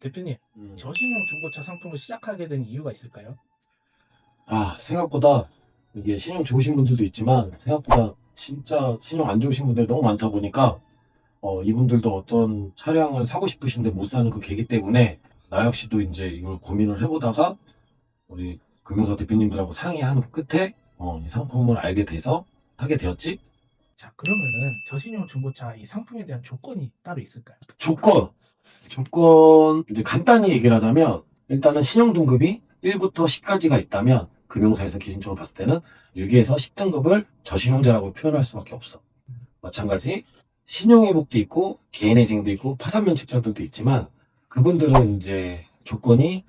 대표님, 음. 저신용 중고차 상품을 시작하게 된 이유가 있을까요? 아, 생각보다 이게 신용 좋으신 분들도 있지만 생각보다 진짜 신용 안 좋으신 분들이 너무 많다 보니까 어, 이분들도 어떤 차량을 사고 싶으신데 못 사는 그 계기 때문에 나 역시도 이제 이걸 고민을 해보다가 우리 금융사 대표님들하고 상의하는 끝에 어, 이 상품을 알게 돼서 하게 되었지. 자, 그러면은 저신용 중고차 이 상품에 대한 조건이 따로 있을까요? 조건. 조건, 이제 간단히 얘기를 하자면, 일단은 신용 등급이 1부터 10까지가 있다면, 금융사에서 기준적으로 봤을 때는 6에서 10등급을 저신용자라고 표현할 수밖에 없어. 마찬가지, 신용회복도 있고, 개인회생도 있고, 파산면책자들도 있지만, 그분들은 이제 조건이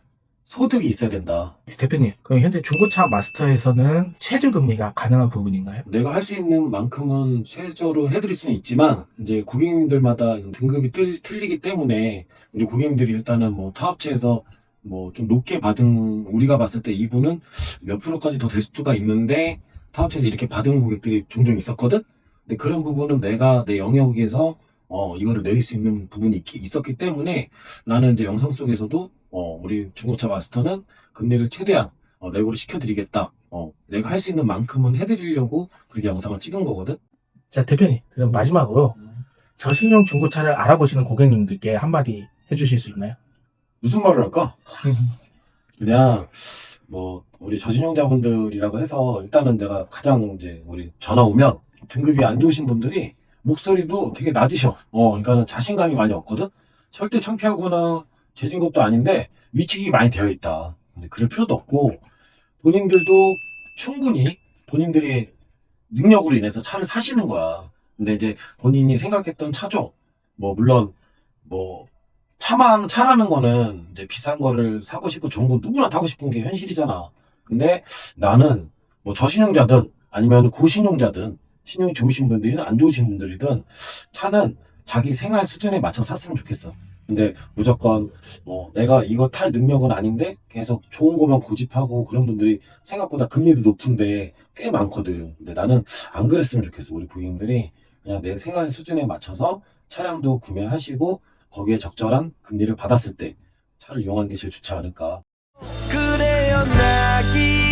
소득이 있어야 된다. 대표님, 그럼 현재 중고차 마스터에서는 최저 금리가 가능한 부분인가요? 내가 할 수 있는 만큼은 최저로 해드릴 수는 있지만 이제 고객님들마다 등급이 틀, 틀리기 때문에 우리 고객님들이 일단은 뭐 타업체에서 뭐 좀 높게 받은 우리가 봤을 때 이분은 몇 프로까지 더 될 수가 있는데 타업체에서 이렇게 받은 고객들이 종종 있었거든. 근데 그런 부분은 내가 내 영역에서 어 이거를 내릴 수 있는 부분이 있, 있었기 때문에 나는 이제 영상 속에서도 어 우리 중고차 마스터는 금리를 최대한 어, 내고를 시켜드리겠다. 어, 내가 할 수 있는 만큼은 해드리려고 그렇게 영상을 찍은 거거든. 자, 대표님, 그럼 마지막으로 저신용 중고차를 알아보시는 고객님들께 한마디 해주실 수 있나요? 무슨 말을 할까? 그냥 뭐 우리 저신용자분들이라고 해서 일단은 내가 가장 이제 우리 전화 오면 등급이 안 좋으신 분들이 목소리도 되게 낮으셔. 어, 그러니까는 자신감이 많이 없거든. 절대 창피하거나 재진급도 아닌데 위축이 많이 되어 있다. 근데 그럴 필요도 없고 본인들도 충분히 본인들의 능력으로 인해서 차를 사시는 거야. 근데 이제 본인이 생각했던 차종, 뭐 물론 뭐 차만 차라는 거는 이제 비싼 거를 사고 싶고 좋은 거 누구나 타고 싶은 게 현실이잖아. 근데 나는 뭐 저신용자든 아니면 고신용자든 신용이 좋으신 분들이든 안 좋으신 분들이든 차는 자기 생활 수준에 맞춰 샀으면 좋겠어. 근데 무조건 뭐 내가 이거 탈 능력은 아닌데 계속 좋은 거만 고집하고 그런 분들이 생각보다 금리도 높은데 꽤 많거든. 근데 나는 안 그랬으면 좋겠어. 우리 고객님들이 그냥 내 생활 수준에 맞춰서 차량도 구매하시고 거기에 적절한 금리를 받았을 때 차를 이용하는 게 제일 좋지 않을까. 그래요 낙이